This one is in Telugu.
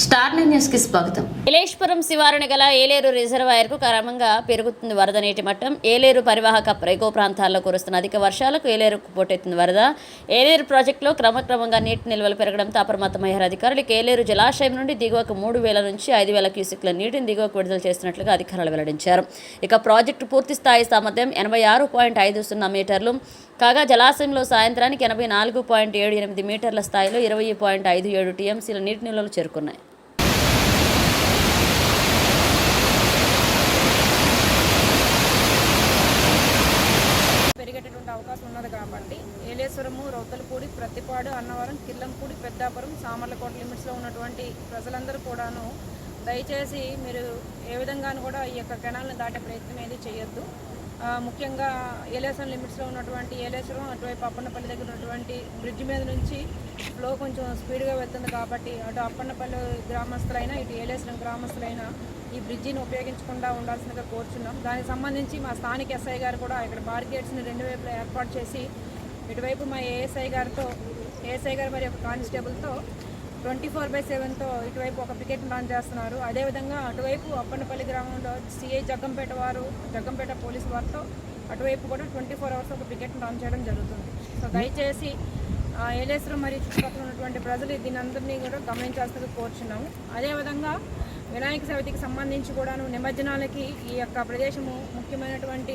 స్టార్ న్యూస్కి స్వాగతం. ఏలేశ్వరం శివారుని గల ఏలేరు రిజర్వాయర్కు క్రమంగా పెరుగుతుంది వరద నీటి మట్టం. ఏలేరు పరివాహక ఎగువ ప్రాంతాల్లో కురుస్తున్న అధిక వర్షాలకు ఏలేరుకు పోటెత్తింది వరద. ఏలేరు ప్రాజెక్టులో క్రమక్రమంగా నీటి నిల్వలు పెరగడంతో అప్రమత్తమయ్యారు అధికారులు. ఏలేరు జలాశయం నుండి దిగువకు మూడు వేల నుంచి ఐదు వేల క్యూసిక్ల నీటిని దిగువకు విడుదల చేస్తున్నట్లుగా అధికారులు వెల్లడించారు. ఇక ప్రాజెక్టు పూర్తి స్థాయి సామర్థ్యం ఎనభై ఆరు పాయింట్ ఐదు సున్నా మీటర్లు. కాగా జలాశయంలో సాయంత్రానికి ఎనభై నాలుగు పాయింట్ ఏడు ఎనిమిది మీటర్ల స్థాయిలో ఇరవై పాయింట్ ఐదు ఏడు టీఎంసీల నీటి నిల్వలు చేరుకున్నాయి. పెరిగేటటువంటి అవకాశం ఉన్నది కాబట్టి ఏలేశ్వరము రౌతలపూడి ప్రతిపాడు అన్నవరం కిల్లంపూడి పెద్దాపురం సామర్లకోట లిమిట్స్లో ఉన్నటువంటి ప్రజలందరూ కూడాను దయచేసి మీరు ఏ విధంగానూ కూడా ఈ యొక్క కెనాల్ని దాటే ప్రయత్నం ఏది చేయొద్దు. ముఖ్యంగా ఏలేసం లిమిట్స్లో ఉన్నటువంటి ఏలేశ్వరం అటువైపు అప్పన్నపల్లి దగ్గర ఉన్నటువంటి బ్రిడ్జ్ మీద నుంచి ఫ్లో కొంచెం స్పీడ్గా వెళ్తుంది కాబట్టి అటు అప్పన్నపల్లి గ్రామస్తులైనా ఇటు ఏలేశ్వరం గ్రామస్తులైనా ఈ బ్రిడ్జిని ఉపయోగించకుండా ఉండాల్సిందిగా కోరుచున్నాం. దానికి సంబంధించి మా స్థానిక ఎస్ఐ గారు కూడా ఇక్కడ బారికేడ్స్ని రెండు వైపులా ఏర్పాటు చేసి ఇటువైపు మా ఏఎస్ఐ గారితో ఏఎస్ఐ గారు మరి ఒక కానిస్టేబుల్తో ట్వంటీ ఫోర్ బై సెవెన్తో ఇటువైపు ఒక పికెట్ లాంచ్ చేస్తున్నారు. అదేవిధంగా అటువైపు అప్పన్నపల్లి గ్రామంలో సిఐ జగ్గంపేట వారు జగ్గంపేట పోలీసు వారితో అటువైపు కూడా ట్వంటీ ఫోర్ అవర్స్ ఒక పికెట్ లాంచ్ చేయడం జరుగుతుంది. సో దయచేసి ఏలేశ్వరం మరియు చుట్టుపక్కల ఉన్నటువంటి ప్రజలు దీని అందరినీ కూడా గమనించాల్సిందిగా కోరుచున్నాము. అదేవిధంగా వినాయక చవితికి సంబంధించి కూడాను నిమజ్జనాలకి ఈ యొక్క ప్రదేశము ముఖ్యమైనటువంటి